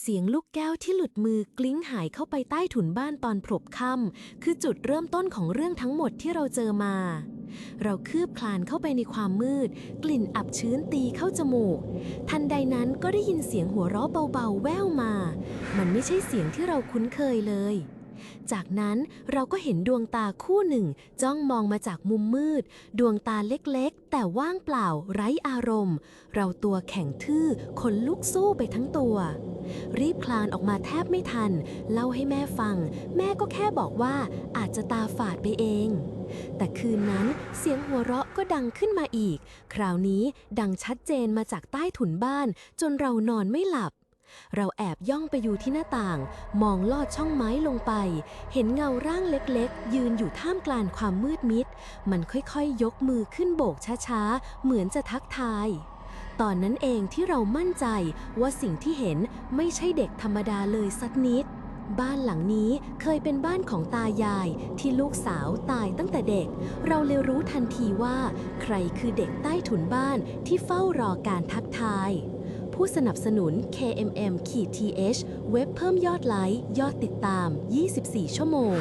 เสียงลูกแก้วที่หลุดมือกลิ้งหายเข้าไปใต้ถุนบ้านตอนพลบค่ำคือจุดเริ่มต้นของเรื่องทั้งหมดที่เราเจอมา เราคืบคลานเข้าไปในความมืด กลิ่นอับชื้นตีเข้าจมูก ทันใดนั้นก็ได้ยินเสียงหัวเราะเบาๆ แว่วมา มันไม่ใช่เสียงที่เราคุ้นเคยเลย จากนั้นเราก็เห็นดวงตาคู่หนึ่ง จ้องมองมาจากมุมมืด ดวงตาเล็กๆ แต่ว่างเปล่าไร้อารมณ์ เราตัวแข็งทื่อขนลุกสู้ไปทั้งตัว รีบคลานออกมาแทบไม่ทัน เล่าให้แม่ฟัง แม่ก็แค่บอกว่าอาจจะตาฝาดไปเอง แต่คืนนั้นเสียงหัวเราะก็ดังขึ้นมาอีก คราวนี้ดังชัดเจนมาจากใต้ถุนบ้าน จนเรานอนไม่หลับเราแอบย่องไปอยู่ที่หน้าต่าง มองลอดช่องไม้ลงไป เห็นเงาร่างเล็กๆ ยืนอยู่ท่ามกลางความมืดมิด มันค่อยๆยกมือขึ้นโบกช้าๆ เหมือนจะทักทาย ตอนนั้นเองที่เรามั่นใจว่าสิ่งที่เห็นไม่ใช่เด็กธรรมดาเลยสักนิด บ้านหลังนี้เคยเป็นบ้านของตายายที่ลูกสาวตายตั้งแต่เด็ก เราเลยรู้ทันทีว่า ใครคือเด็กใต้ถุนบ้านที่เฝ้ารอการทักทาย ผู้สนับสนุน KMM-TH เว็บเพิ่มยอดไลค์ ยอดติดตาม 24 ชั่วโมง